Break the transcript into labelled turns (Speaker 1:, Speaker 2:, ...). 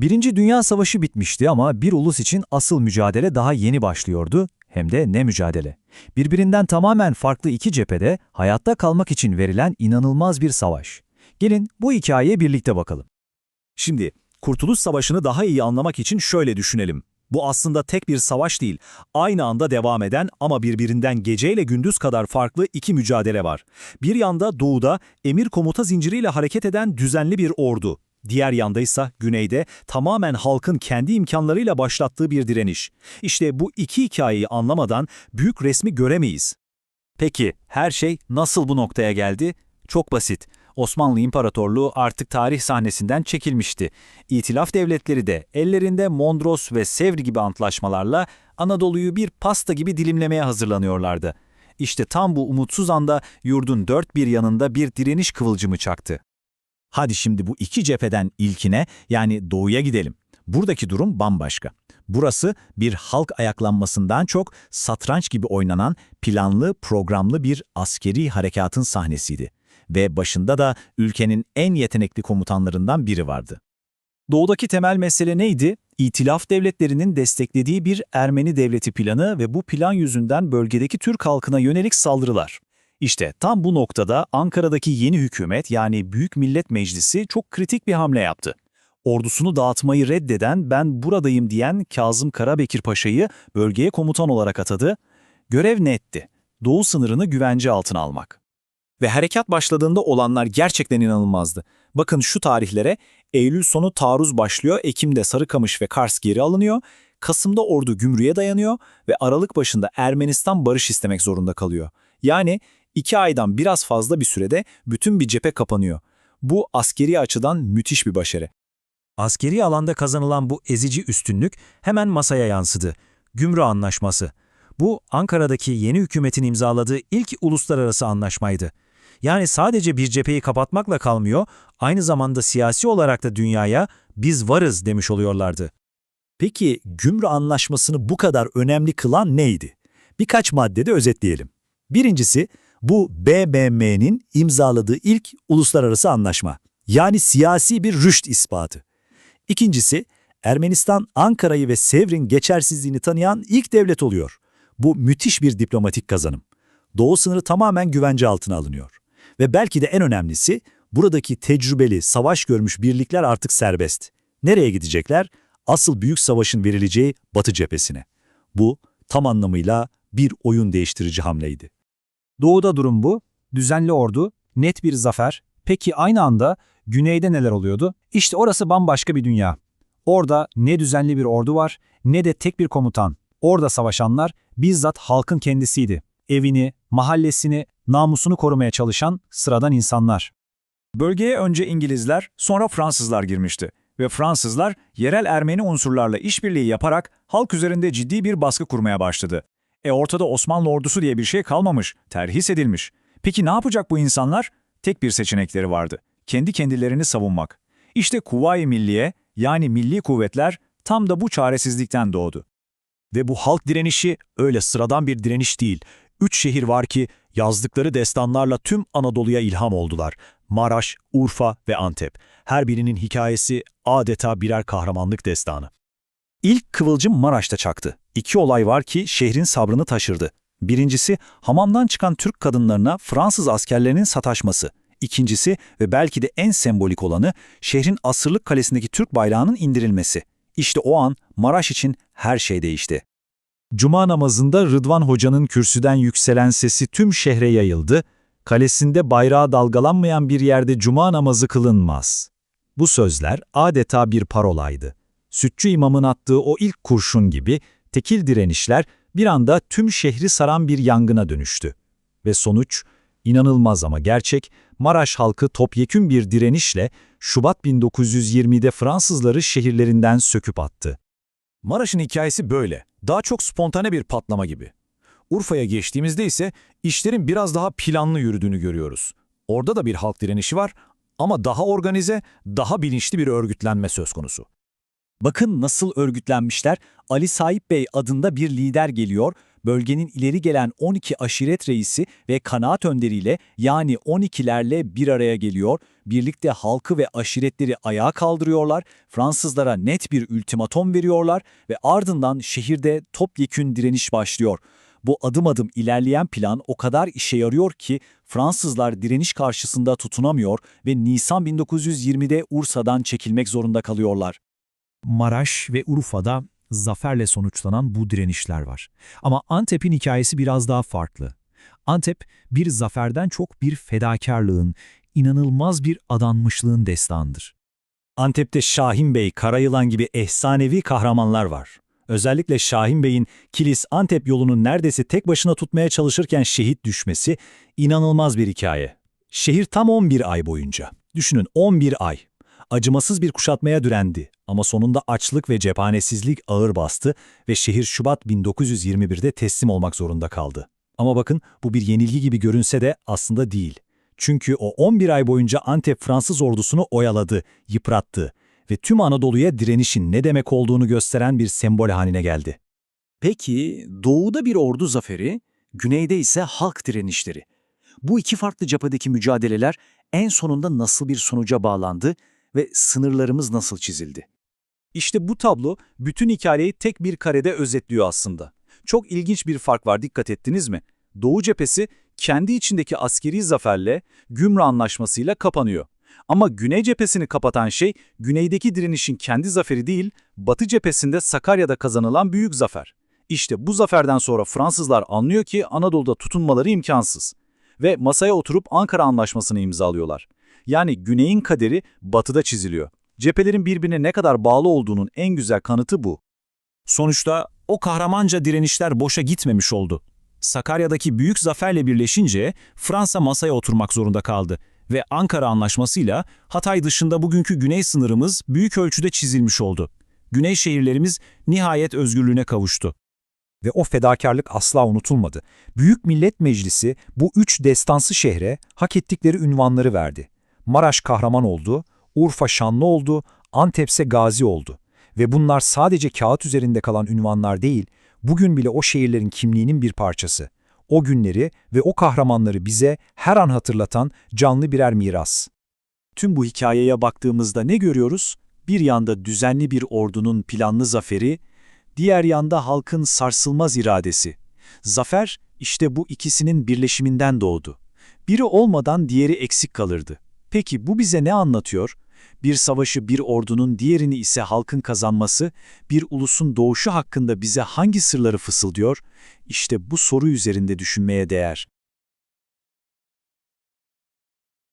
Speaker 1: Birinci Dünya Savaşı bitmişti ama bir ulus için asıl mücadele daha yeni başlıyordu. Hem de ne mücadele. Birbirinden tamamen farklı iki cephede hayatta kalmak için verilen inanılmaz bir savaş. Gelin bu hikayeye birlikte bakalım.
Speaker 2: Şimdi, Kurtuluş Savaşı'nı daha iyi anlamak için şöyle düşünelim. Bu aslında tek bir savaş değil, aynı anda devam eden ama birbirinden geceyle gündüz kadar farklı iki mücadele var. Bir yanda doğuda emir komuta zinciriyle hareket eden düzenli bir ordu. Diğer yanda ise güneyde tamamen halkın kendi imkanlarıyla başlattığı bir direniş. İşte bu iki hikayeyi anlamadan büyük resmi göremeyiz.
Speaker 3: Peki her şey nasıl bu noktaya geldi? Çok basit. Osmanlı İmparatorluğu artık tarih sahnesinden çekilmişti. İtilaf devletleri de ellerinde Mondros ve Sevr gibi antlaşmalarla Anadolu'yu bir pasta gibi dilimlemeye hazırlanıyorlardı. İşte tam bu umutsuz anda yurdun dört bir yanında bir direniş kıvılcımı çaktı.
Speaker 2: Hadi şimdi bu iki cepheden ilkine yani doğuya gidelim. Buradaki durum bambaşka. Burası bir halk ayaklanmasından çok satranç gibi oynanan planlı, programlı bir askeri harekatın sahnesiydi. Ve başında da ülkenin en yetenekli komutanlarından biri vardı.
Speaker 3: Doğudaki temel mesele neydi? İtilaf devletlerinin desteklediği bir Ermeni devleti planı ve bu plan yüzünden bölgedeki Türk halkına yönelik saldırılar. İşte tam bu noktada Ankara'daki yeni hükümet yani Büyük Millet Meclisi çok kritik bir hamle yaptı. Ordusunu dağıtmayı reddeden ben buradayım diyen Kazım Karabekir Paşa'yı bölgeye komutan olarak atadı. Görev netti. Doğu sınırını güvence altına almak.
Speaker 2: Ve harekat başladığında olanlar gerçekten inanılmazdı. Bakın şu tarihlere, Eylül sonu taarruz başlıyor, Ekim'de Sarıkamış ve Kars geri alınıyor, Kasım'da ordu Gümrüğe dayanıyor ve Aralık başında Ermenistan barış istemek zorunda kalıyor. Yani iki aydan biraz fazla bir sürede bütün bir cephe kapanıyor. Bu askeri açıdan müthiş bir başarı.
Speaker 1: Askeri alanda kazanılan bu ezici üstünlük hemen masaya yansıdı. Gümrü Anlaşması. Bu Ankara'daki yeni hükümetin imzaladığı ilk uluslararası anlaşmaydı. Yani sadece bir cepheyi kapatmakla kalmıyor, aynı zamanda siyasi olarak da dünyaya biz varız demiş oluyorlardı.
Speaker 2: Peki Gümrü Anlaşması'nı bu kadar önemli kılan neydi? Birkaç maddede özetleyelim. Birincisi, bu BBM'nin imzaladığı ilk uluslararası anlaşma. Yani siyasi bir rüşt ispatı. İkincisi, Ermenistan Ankara'yı ve Sevr'in geçersizliğini tanıyan ilk devlet oluyor. Bu müthiş bir diplomatik kazanım. Doğu sınırı tamamen güvence altına alınıyor. Ve belki de en önemlisi, buradaki tecrübeli, savaş görmüş birlikler artık serbest. Nereye gidecekler? Asıl büyük savaşın verileceği Batı cephesine. Bu, tam anlamıyla bir oyun değiştirici hamleydi.
Speaker 1: Doğuda durum bu. Düzenli ordu, net bir zafer. Peki aynı anda güneyde neler oluyordu? İşte orası bambaşka bir dünya. Orada ne düzenli bir ordu var ne de tek bir komutan. Orada savaşanlar bizzat halkın kendisiydi. Evini, mahallesini, namusunu korumaya çalışan sıradan insanlar.
Speaker 3: Bölgeye önce İngilizler, sonra Fransızlar girmişti ve Fransızlar yerel Ermeni unsurlarla işbirliği yaparak halk üzerinde ciddi bir baskı kurmaya başladı. E ortada Osmanlı ordusu diye bir şey kalmamış, terhis edilmiş. Peki ne yapacak bu insanlar? Tek bir seçenekleri vardı. Kendi kendilerini savunmak. İşte Kuvayi Milliye yani milli kuvvetler tam da bu çaresizlikten doğdu.
Speaker 2: Ve bu halk direnişi öyle sıradan bir direniş değil. Üç şehir var ki yazdıkları destanlarla tüm Anadolu'ya ilham oldular. Maraş, Urfa ve Antep. Her birinin hikayesi adeta birer kahramanlık destanı. İlk kıvılcım Maraş'ta çaktı. İki olay var ki şehrin sabrını taşırdı. Birincisi hamamdan çıkan Türk kadınlarına Fransız askerlerinin sataşması. İkincisi ve belki de en sembolik olanı şehrin asırlık kalesindeki Türk bayrağının indirilmesi. İşte o an Maraş için her şey değişti. Cuma namazında Rıdvan Hoca'nın kürsüden yükselen sesi tüm şehre yayıldı. Kalesinde bayrağı dalgalanmayan bir yerde cuma namazı kılınmaz. Bu sözler adeta bir parolaydı. Sütçü imamın attığı o ilk kurşun gibi tekil direnişler bir anda tüm şehri saran bir yangına dönüştü. Ve sonuç, inanılmaz ama gerçek, Maraş halkı topyekün bir direnişle Şubat 1920'de Fransızları şehirlerinden söküp attı.
Speaker 4: Maraş'ın hikayesi böyle. Daha çok spontane bir patlama gibi. Urfa'ya geçtiğimizde ise işlerin biraz daha planlı yürüdüğünü görüyoruz. Orada da bir halk direnişi var ama daha organize, daha bilinçli bir örgütlenme söz konusu.
Speaker 2: Bakın nasıl örgütlenmişler. Ali Sahip Bey adında bir lider geliyor,
Speaker 3: bölgenin ileri gelen 12 aşiret reisi ve kanaat önderiyle yani 12'lerle bir araya geliyor, birlikte halkı ve aşiretleri ayağa kaldırıyorlar, Fransızlara net bir ultimatom veriyorlar ve ardından şehirde topyekün direniş başlıyor. Bu adım adım ilerleyen plan o kadar işe yarıyor ki Fransızlar direniş karşısında tutunamıyor ve Nisan 1920'de Ursa'dan çekilmek zorunda kalıyorlar.
Speaker 2: Maraş ve Urfa'da zaferle sonuçlanan bu direnişler var. Ama Antep'in hikayesi biraz daha farklı. Antep bir zaferden çok bir fedakarlığın, inanılmaz bir adanmışlığın destanıdır.
Speaker 3: Antep'te Şahin Bey, Karayılan gibi efsanevi kahramanlar var. Özellikle Şahin Bey'in Kilis-Antep yolunu neredeyse tek başına tutmaya çalışırken şehit düşmesi inanılmaz bir hikaye. Şehir tam 11 ay boyunca. Düşünün 11 ay. Acımasız bir kuşatmaya direndi ama sonunda açlık ve cephanesizlik ağır bastı ve şehir Şubat 1921'de teslim olmak zorunda kaldı. Ama bakın bu bir yenilgi gibi görünse de aslında değil. Çünkü o 11 ay boyunca Antep Fransız ordusunu oyaladı, yıprattı ve tüm Anadolu'ya direnişin ne demek olduğunu gösteren bir sembol haline geldi.
Speaker 5: Peki doğuda bir ordu zaferi, güneyde ise halk direnişleri. Bu iki farklı cephedeki mücadeleler en sonunda nasıl bir sonuca bağlandı ve sınırlarımız nasıl çizildi?
Speaker 3: İşte bu tablo bütün hikayeyi tek bir karede özetliyor aslında. Çok ilginç bir fark var dikkat ettiniz mi? Doğu cephesi kendi içindeki askeri zaferle Gümrü Anlaşması'yla kapanıyor. Ama Güney cephesini kapatan şey güneydeki direnişin kendi zaferi değil, Batı cephesinde Sakarya'da kazanılan büyük zafer. İşte bu zaferden sonra Fransızlar anlıyor ki Anadolu'da tutunmaları imkansız. Ve masaya oturup Ankara Anlaşması'nı imzalıyorlar. Yani Güney'in kaderi Batı'da çiziliyor. Cephelerin birbirine ne kadar bağlı olduğunun en güzel kanıtı bu.
Speaker 2: Sonuçta o kahramanca direnişler boşa gitmemiş oldu. Sakarya'daki büyük zaferle birleşince Fransa masaya oturmak zorunda kaldı ve Ankara Anlaşması'yla Hatay dışında bugünkü güney sınırımız büyük ölçüde çizilmiş oldu. Güney şehirlerimiz nihayet özgürlüğüne kavuştu.
Speaker 1: Ve o fedakarlık asla unutulmadı. Büyük Millet Meclisi bu üç destansı şehre hak ettikleri ünvanları verdi. Maraş kahraman oldu, Urfa şanlı oldu, Antepse gazi oldu. Ve bunlar sadece kağıt üzerinde kalan ünvanlar değil, bugün bile o şehirlerin kimliğinin bir parçası. O günleri ve o kahramanları bize her an hatırlatan canlı birer miras.
Speaker 3: Tüm bu hikayeye baktığımızda ne görüyoruz? Bir yanda düzenli bir ordunun planlı zaferi, diğer yanda halkın sarsılmaz iradesi. Zafer işte bu ikisinin birleşiminden doğdu. Biri olmadan diğeri eksik kalırdı. Peki bu bize ne anlatıyor? Bir savaşı bir ordunun diğerini ise halkın kazanması, bir ulusun doğuşu hakkında bize hangi sırları fısıldıyor? İşte bu soru üzerinde düşünmeye değer.